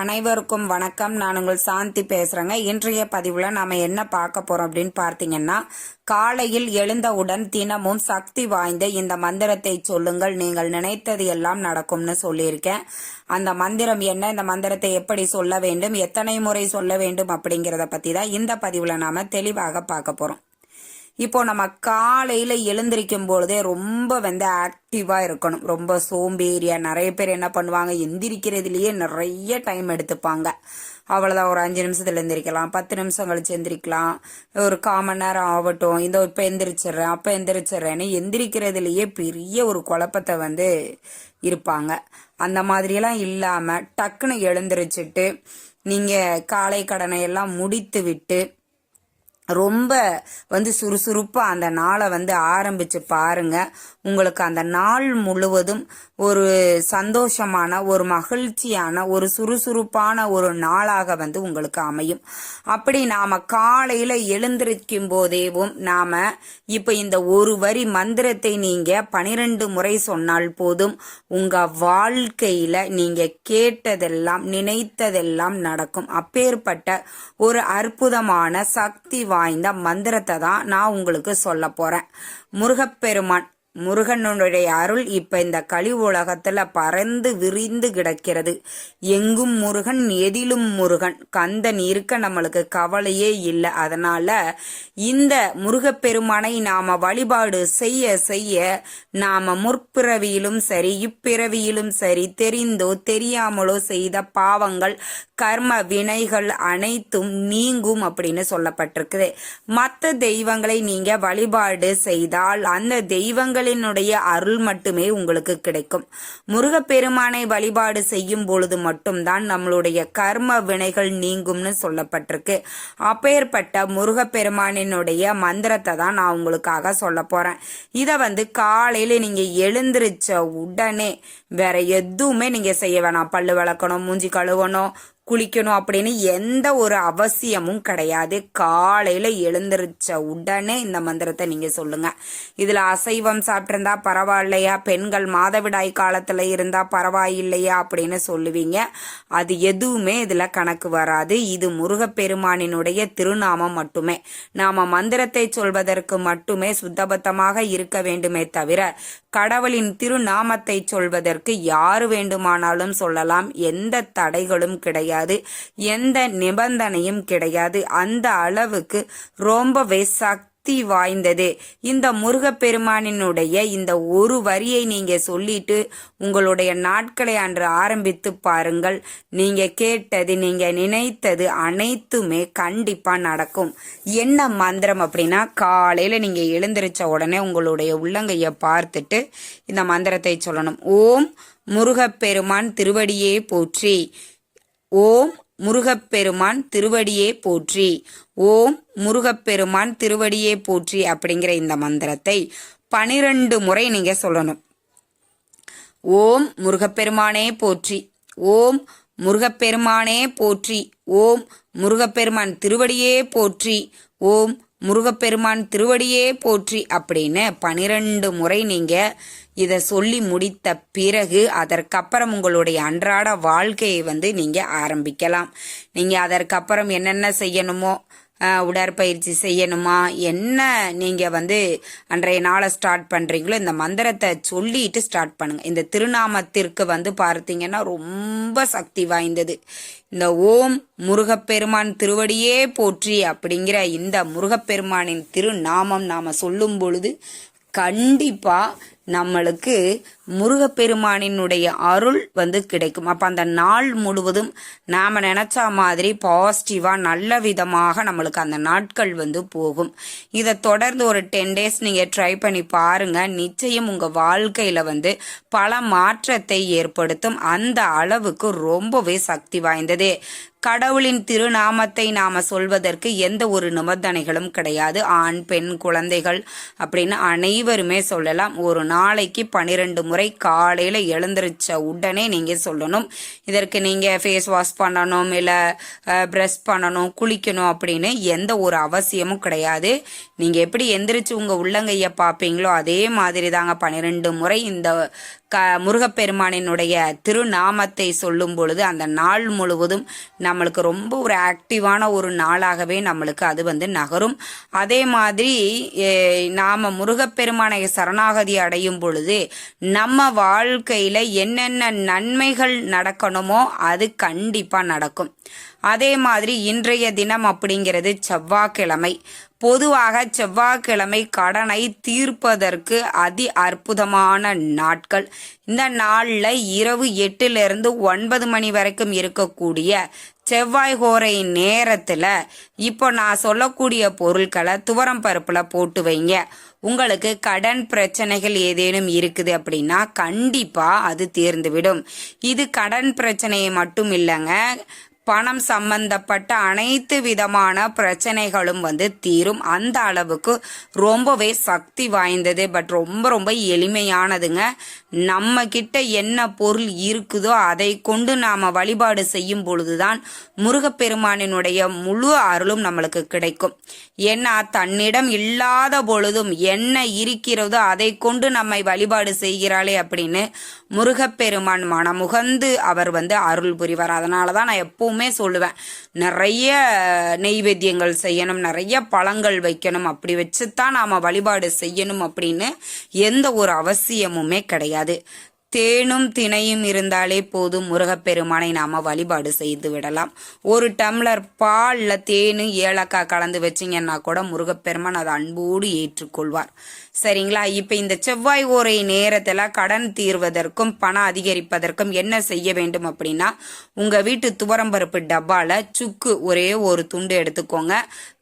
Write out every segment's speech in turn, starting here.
அனைவருக்கும் வணக்கம். நான் உங்கள் சாந்தி பேசுகிறேங்க இன்றைய பதிவில் நாம் என்ன பார்க்க போகிறோம் அப்படின்னு பார்த்தீங்கன்னா காலையில் எழுந்தவுடன் தினமும் சக்தி வாய்ந்த இந்த மந்திரத்தை சொல்லுங்கள். நீங்கள் நினைத்தது எல்லாம் நடக்கும்னு சொல்லியிருக்கேன். அந்த மந்திரம் என்ன? இந்த மந்திரத்தை எப்படி சொல்ல வேண்டும்? எத்தனை முறை சொல்ல வேண்டும் அப்படிங்கிறத பற்றி தான் இந்த பதிவில் நாம் தெளிவாக பார்க்க போகிறோம் இப்போ நம்ம காலையில எழுந்திருக்கும் பொழுதே ரொம்ப வந்து ஆக்டிவா இருக்கணும். ரொம்ப சோம்பேறியா நிறைய பேர் என்ன பண்ணுவாங்க எந்திரிக்கிறதுலயே நிறைய டைம் எடுத்துப்பாங்க. அவ்வளோதான் ஒரு அஞ்சு நிமிஷத்துல எந்திரிக்கலாம் பத்து நிமிஷம் கழிச்சு எந்திரிக்கலாம். ஒரு கால் மணி நேரம் ஆகட்டும் இந்த இப்போ எந்திரிச்சிடுறேன் அப்போ எந்திரிச்சிடுறேன்னு எந்திரிக்கிறதுலயே பெரிய ஒரு குழப்பத்தை வந்து இருப்பாங்க. அந்த மாதிரியெல்லாம் இல்லாம டக்குன்னு எழுந்திரிச்சிட்டு நீங்க காலை கடனை எல்லாம் முடித்து விட்டு ரொம்ப வந்து சுறுசுறுப்பாக அந்த நாளை வந்து ஆரம்பித்து பாருங்க. உங்களுக்கு அந்த நாள் முழுவதும் ஒரு சந்தோஷமான ஒரு மகிழ்ச்சியான ஒரு சுறுசுறுப்பான ஒரு நாளாக வந்து உங்களுக்கு அமையும். அப்படி நாம் காலையில் எழுந்திருக்கும் போதேவும் நாம் இப்போ இந்த ஒரு வரி மந்திரத்தை நீங்கள் பனிரெண்டு முறை சொன்னால் போதும் உங்கள் வாழ்க்கையில் நீங்கள் கேட்டதெல்லாம் நினைத்ததெல்லாம் நடக்கும். அப்பேற்பட்ட ஒரு அற்புதமான சக்தி வாய்ந்த மந்திரத்தை தான் நான் உங்களுக்கு சொல்ல போறேன். முருகப்பெருமான் முருகனுடைய அருள் இப்ப இந்த கலி உலகத்துல பறந்து விரிந்து கிடக்கிறது. எங்கும் முருகன் எதிலும் முருகன். கந்தன் இருக்க நம்மளுக்கு கவலையே இல்லை. அதனால இந்த முருகப்பெருமானை நாம வழிபாடு செய்ய செய்ய நாம முற்பிறவியிலும் சரி இப்பிறவியிலும் சரி தெரிந்தோ தெரியாமலோ செய்த பாவங்கள் கர்ம வினைகள் அனைத்தும் நீங்கும் அப்படின்னு சொல்லப்பட்டிருக்குது. மற்ற தெய்வங்களை நீங்க வழிபாடு செய்தால் அந்த தெய்வங்கள் தெய்வங்களினுடைய அருள் மட்டுமே உங்களுக்கு கிடைக்கும். முருகப்பெருமானை வழிபாடு செய்யும் பொழுது மட்டும்தான் நம்மளுடைய கர்ம வினைகள் நீங்கும்னு சொல்லப்பட்டிருக்கு. அப்பேற்பட்ட முருகப்பெருமானினுடைய மந்திரத்தை தான் நான் உங்களுக்காக சொல்ல போறேன். இதை வந்து காலையில நீங்க எழுந்திருச்ச உடனே வேற எதுவுமே நீங்க செய்ய வேணாம். பல்லு விளக்கணும் மூஞ்சி கழுவணும் குளிக்கணும் அப்படின்னு எந்த ஒரு அவசியமும் கிடையாது. காலையில எழுந்திருச்ச உடனே இந்த மந்திரத்தை நீங்க சொல்லுங்க. இதுல அசைவம் சாப்பிட்டிருந்தா பரவாயில்லையா? பெண்கள் மாதவிடாய் காலத்துல இருந்தா பரவாயில்லையா அப்படின்னு சொல்லுவீங்க. அது எதுவுமே இதுல கணக்கு வராது. இது முருகப்பெருமானினுடைய திருநாமம் மட்டுமே. நாம மந்திரத்தை சொல்வதற்கு மட்டுமே சுத்தபத்தமாக இருக்க வேண்டுமே தவிர கடவுளின் திருநாமத்தை சொல்வதற்கு யாரு வேண்டுமானாலும் சொல்லலாம். எந்த தடைகளும் கிடையாது. எந்த நிபந்தனையும் கிடையாது. அந்த அளவுக்கு ரொம்பவே சக்தி வாய்ந்தது. இந்த முருகப்பெருமானினுடைய இந்த ஒரு வரியை நீங்க சொல்லிட்டு உங்களுடைய நாட்களை அன்று ஆரம்பித்து பாருங்கள். நீங்க கேட்டது நீங்க நினைத்தது அனைத்துமே கண்டிப்பா நடக்கும். என்ன மந்திரம் அப்படின்னா காலையில நீங்க எழுந்திருச்ச உடனே உங்களுடைய உள்ளங்கைய பார்த்துட்டு இந்த மந்திரத்தை சொல்லணும். ஓம் முருகப்பெருமான் திருவடியே போற்றி. ஓம் முருகப்பெருமான் திருவடியே போற்றி. ஓம் முருகப்பெருமான் திருவடியே போற்றி அப்படிங்கிற இந்த மந்திரத்தை பனிரெண்டு முறை நீங்க சொல்லணும். ஓம் முருகப்பெருமானே போற்றி. ஓம் முருகப்பெருமானே போற்றி. ஓம் முருகப்பெருமான் திருவடியே போற்றி. ஓம் முருகப்பெருமான் திருவடியே போற்றி அப்படின்னு பனிரெண்டு முறை நீங்க இதை சொல்லி முடித்த பிறகு அதற்கப்புறம் உங்களுடைய அன்றாட வாழ்க்கையை வந்து நீங்க ஆரம்பிக்கலாம். நீங்க அதற்கப்புறம் என்னென்ன செய்யணுமோ உடற்பயிற்சி செய்யணுமா? என்ன நீங்க வந்து அன்றைய நாளை ஸ்டார்ட் பண்றீங்களோ இந்த மந்திரத்தை சொல்லிட்டு ஸ்டார்ட் பண்ணுங்க. இந்த திருநாமத்திற்கு வந்து பார்த்தீங்கன்னா ரொம்ப சக்தி வாய்ந்தது. இந்த ஓம் முருகப்பெருமான் திருவடியே போற்றி அப்படிங்கிற இந்த முருகப்பெருமானின் திருநாமம் நாம சொல்லும் பொழுது கண்டிப்பா நம்மளுக்கு முருகப்பெருமானினுடைய அருள் வந்து கிடைக்கும். அப்போ அந்த நாள் முழுவதும் நாம் நினச்சா மாதிரி பாசிட்டிவாக நல்ல விதமாக நம்மளுக்கு அந்த நாட்கள் வந்து போகும். இதை தொடர்ந்து ஒரு டென் டேஸ் நீங்கள் ட்ரை பண்ணி பாருங்கள் நிச்சயம் உங்கள் வாழ்க்கையில் வந்து பல மாற்றத்தை ஏற்படுத்தும். அந்த அளவுக்கு ரொம்பவே சக்தி வாய்ந்தது. கடவுளின் திருநாமத்தை நாம சொல்வதற்கு எந்த ஒரு நிபந்தனைகளும் கிடையாது. ஆண் பெண் குழந்தைகள் அப்படின்னு அனைவருமே சொல்லலாம். ஒரு நாளைக்கு பன்னிரெண்டு முறை காலையில் எழுந்திருச்ச உடனே நீங்கள் சொல்லணும். இதற்கு நீங்கள் ஃபேஸ் வாஷ் பண்ணணும் இல்லை ப்ரெஷ் பண்ணணும் குளிக்கணும் அப்படின்னு எந்த ஒரு அவசியமும் கிடையாது. நீங்கள் எப்படி எந்திரிச்சு உங்கள் உள்ளங்கையை பார்ப்பீங்களோ அதே மாதிரி தாங்க பன்னிரெண்டு முறை இந்த க முருகப்பெருமானினுடைய திருநாமத்தை சொல்லும் பொழுது அந்த நாள் முழுவதும் நம்மளுக்கு ரொம்ப ஒரு ஆக்டிவான ஒரு நாளாகவே நம்மளுக்கு அது வந்து நகரும். அதே மாதிரி நாம் முருகப்பெருமானை சரணாகதி அடையும் பொழுது நம்ம வாழ்க்கையில் என்னென்ன நன்மைகள் நடக்கணுமோ அது கண்டிப்பாக நடக்கும். அதே மாதிரி இன்றைய தினம் அப்படிங்கிறது செவ்வாய்க்கிழமை. பொதுவாக செவ்வாய்க்கிழமை கடனை தீர்ப்பதற்கு அதி அற்புதமான நாட்கள். இந்த நாளில் இரவு எட்டுலேருந்து ஒன்பது மணி வரைக்கும் இருக்கக்கூடிய செவ்வாய் கோரை நேரத்தில் இப்போ நான் சொல்லக்கூடிய பொருட்களை துவரம் பருப்பில் போட்டு வைங்க. உங்களுக்கு கடன் பிரச்சனைகள் ஏதேனும் இருக்குது அப்படின்னா கண்டிப்பாக அது தீர்ந்துவிடும். இது கடன் பிரச்சனையை மட்டும் இல்லைங்க. பணம் சம்பந்தப்பட்ட அனைத்து விதமான பிரச்சனைகளும் வந்து தீரும். அந்த அளவுக்கு ரொம்பவே சக்தி வாய்ந்தது. பட் ரொம்ப ரொம்ப எளிமையானதுங்க. நம்ம கிட்ட என்ன பொருள் இருக்குதோ அதை கொண்டு நாம வழிபாடு செய்யும் பொழுதுதான் முருகப்பெருமானினுடைய முழு அருளும் நம்மளுக்கு கிடைக்கும். ஏன்னா தன்னிடம் இல்லாத பொழுதும் என்ன இருக்கிறதோ அதை கொண்டு நம்மை வழிபாடு செய்கிறாளே அப்படின்னு முருகப்பெருமான் மனமுகந்து அவர் வந்து அருள் புரிவார். அதனால தான் நான் எப்பவுமே சொல்லுவேன் நிறைய நெய்வேத்தியங்கள் செய்யணும் நிறைய பழங்கள் வைக்கணும் அப்படி வச்சுத்தான் நாம் வழிபாடு செய்யணும் அப்படின்னு எந்த ஒரு அவசியமுமே கிடையாது. தேனும் திணையும் இருந்தாலே போதும். முருகப்பெருமானை நாம வழிபாடு செய்து விடலாம். ஒரு டம்ளர் பாலில் தேனு ஏலக்காய் கலந்து வச்சிங்கன்னா கூட முருகப்பெருமான் அதை அன்போடு ஏற்றுக்கொள்வார். சரிங்களா? இப்போ இந்த செவ்வாய் ஓரை நேரத்தில் கடன் தீர்வதற்கும் பணம் அதிகரிப்பதற்கும் என்ன செய்ய வேண்டும் அப்படின்னா உங்கள் வீட்டு துவரம்பருப்பு டப்பாவில் சுக்கு ஒரே ஒரு துண்டு எடுத்துக்கோங்க.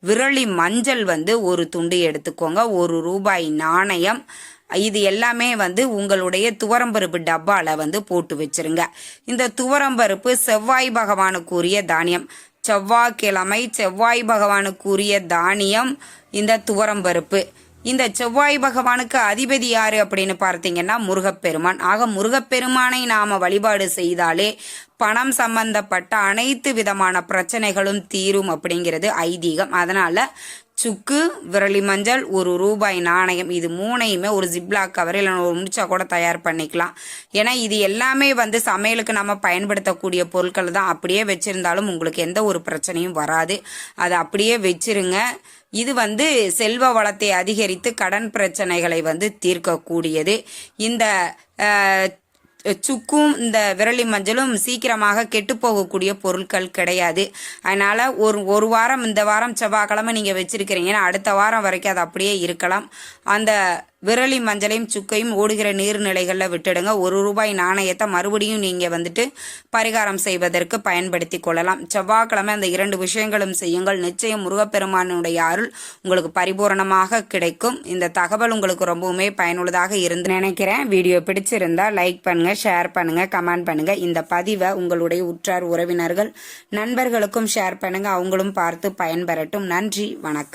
விரலி மஞ்சள் வந்து ஒரு துண்டு எடுத்துக்கோங்க. ஒரு ரூபாய் நாணயம் இது எல்லாமே வந்து உங்களுடைய துவரம்பருப்பு டப்பால வந்து போட்டு வச்சிருங்க. இந்த துவரம்பருப்பு செவ்வாய் பகவானுக்குரிய தானியம். செவ்வாய்க்கிழமை செவ்வாய் பகவானுக்குரிய தானியம் இந்த துவரம்பருப்பு. இந்த செவ்வாய் பகவானுக்கு அதிபதி யாரு அப்படின்னு பார்த்தீங்கன்னா முருகப்பெருமான். ஆக முருகப்பெருமானை நாம வழிபாடு செய்தாலே பணம் சம்பந்தப்பட்ட அனைத்து விதமான பிரச்சனைகளும் தீரும் அப்படிங்கிறது ஐதீகம். அதனால சுக்கு விரலி மஞ்சள் ஒரு ரூபாய் நாணயம். இது மூணையுமே ஒரு ஜிப்லாக் கவர் இல்லை ஒரு முடிச்சா கூட தயார் பண்ணிக்கலாம். ஏன்னா இது எல்லாமே வந்து சமையலுக்கு நம்ம பயன்படுத்தக்கூடிய பொருட்கள் தான். அப்படியே வச்சுருந்தாலும் உங்களுக்கு எந்த ஒரு பிரச்சனையும் வராது. அதை அப்படியே வச்சிருங்க. இது வந்து செல்வ வளத்தை அதிகரித்து கடன் பிரச்சனைகளை வந்து தீர்க்கக்கூடியது. இந்த சுக்கும் இந்த விரலி மஞ்சளும் சீக்கிரமாக கெட்டு போகக்கூடிய பொருட்கள் கிடையாது. அதனால் ஒரு ஒரு வாரம் இந்த வாரம் செவ்வாய்க்கிழமை நீங்கள் வச்சுருக்கிறீங்கன்னா அடுத்த வாரம் வரைக்கும் அது அப்படியே இருக்கலாம். அந்த விரலி மஞ்சளையும் சுக்கையும் ஓடுகிற நீர்நிலைகளில் விட்டுடுங்க. ஒரு ரூபாய் நாணயத்தை மறுபடியும் நீங்கள் வந்துட்டு பரிகாரம் செய்வதற்கு பயன்படுத்தி கொள்ளலாம். செவ்வாய்க்கிழமை அந்த இரண்டு விஷயங்களும் செய்யுங்கள். நிச்சயம் முருகப்பெருமானுடைய அருள் உங்களுக்கு பரிபூரணமாக கிடைக்கும். இந்த தகவல் உங்களுக்கு ரொம்பவுமே பயனுள்ளதாக இருந்து நினைக்கிறேன். வீடியோ பிடிச்சிருந்தா லைக் பண்ணுங்கள் ஷேர் பண்ணுங்கள் கமெண்ட் பண்ணுங்கள் இந்த பதிவை உங்களுடைய உற்றார் உறவினர்கள் நண்பர்களுக்கும் ஷேர் பண்ணுங்கள் அவங்களும் பார்த்து பயன்பெறட்டும். நன்றி வணக்கம்.